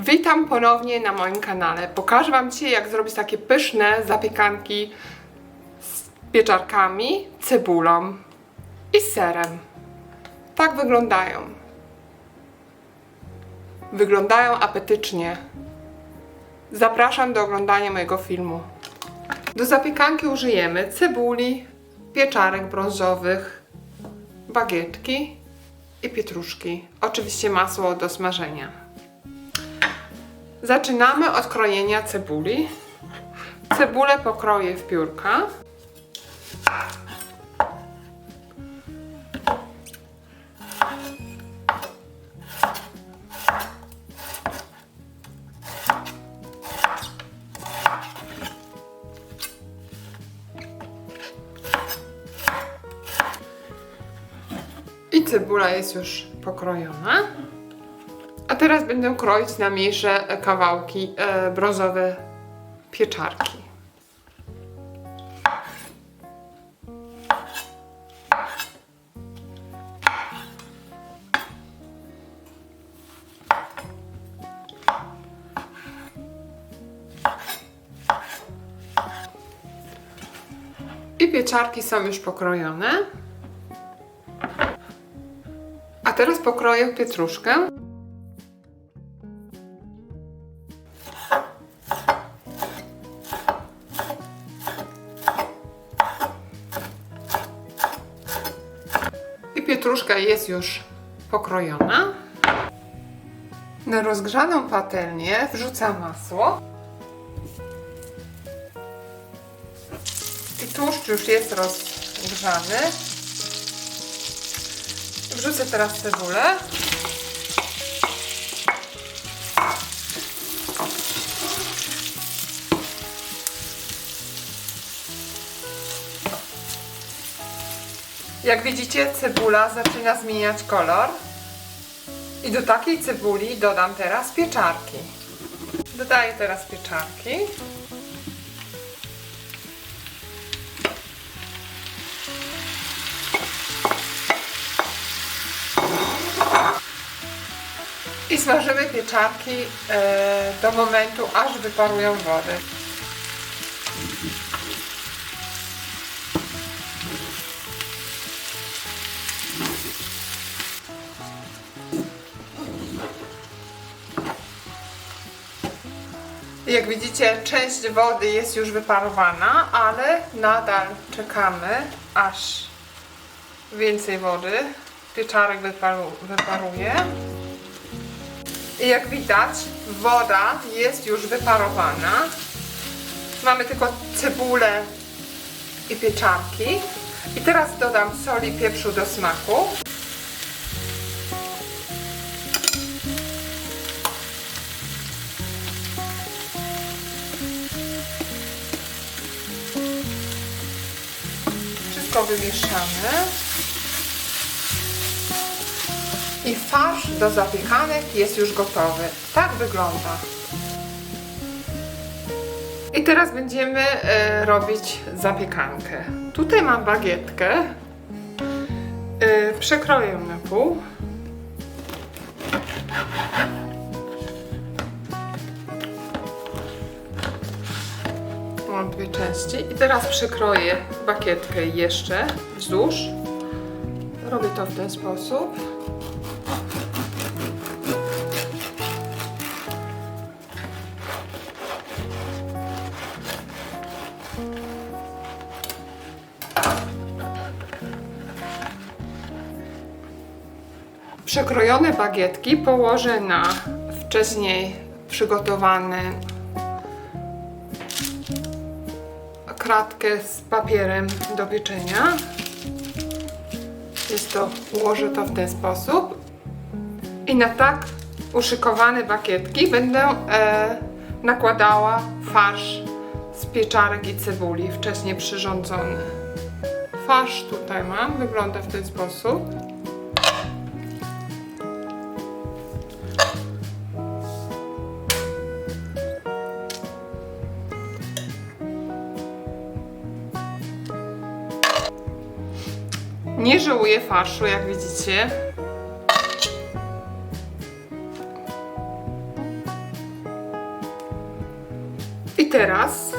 Witam ponownie na moim kanale. Pokażę Wam dzisiaj, jak zrobić takie pyszne zapiekanki z pieczarkami, cebulą i serem. Tak wyglądają. Wyglądają apetycznie. Zapraszam do oglądania mojego filmu. Do zapiekanki użyjemy cebuli, pieczarek brązowych, bagietki i pietruszki. Oczywiście masło do smażenia. Zaczynamy od krojenia cebuli. Cebulę pokroję w piórka. I cebula jest już pokrojona. Będę kroić na mniejsze e, kawałki e, brązowe pieczarki. I pieczarki są już pokrojone. A teraz pokroję pietruszkę. Pietruszka jest już pokrojona. Na rozgrzaną patelnię wrzucam masło. I tłuszcz już jest rozgrzany. Wrzucę teraz cebulę. Jak widzicie, cebula zaczyna zmieniać kolor. I do takiej cebuli dodam teraz pieczarki. Dodaję teraz pieczarki. I smażymy pieczarki e, do momentu, aż wyparują wody. Jak widzicie, część wody jest już wyparowana, ale nadal czekamy, aż więcej wody pieczarek wyparu, wyparuje. I jak widać, woda jest już wyparowana. Mamy tylko cebulę i pieczarki. I teraz dodam soli, pieprzu do smaku. Wszystko wymieszamy. I farsz do zapiekanek jest już gotowy. Tak wygląda. I teraz będziemy e, robić zapiekankę. Tutaj mam bagietkę. E, przekroję na pół. Dwie części. I teraz przekroję bagietkę jeszcze wzdłuż. Robię to w ten sposób. Przekrojone bagietki położę na wcześniej przygotowany kratkę z papierem do pieczenia. Jest to, ułożę to w ten sposób. I na tak uszykowane bagietki będę e, nakładała farsz z pieczarek i cebuli wcześniej przyrządzony. Farsz tutaj mam, wygląda w ten sposób. Nie żałuję farszu, jak widzicie. I teraz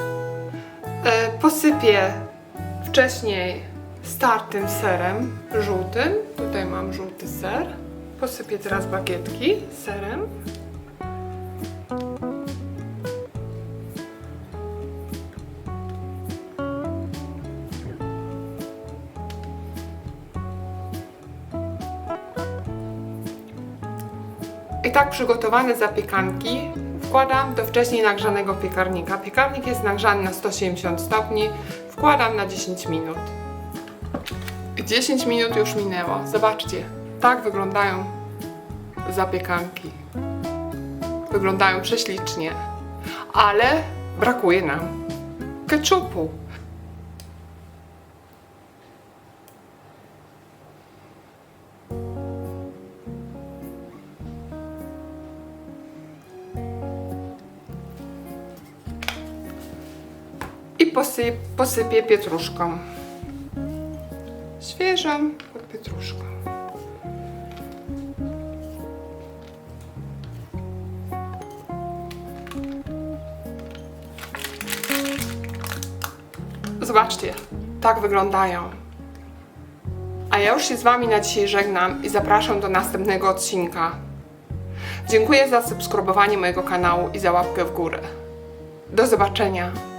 e, posypię wcześniej startym serem żółtym. Tutaj mam żółty ser. Posypię teraz bagietki serem. I tak przygotowane zapiekanki wkładam do wcześniej nagrzanego piekarnika. Piekarnik jest nagrzany na 170 stopni. Wkładam na 10 minut. 10 minut już minęło. Zobaczcie, tak wyglądają zapiekanki. Wyglądają prześlicznie, ale brakuje nam ketchupu. I posy, posypię pietruszką. Świeżą pietruszką. Zobaczcie, tak wyglądają. A ja już się z Wami na dzisiaj żegnam i zapraszam do następnego odcinka. Dziękuję za subskrybowanie mojego kanału i za łapkę w górę. Do zobaczenia.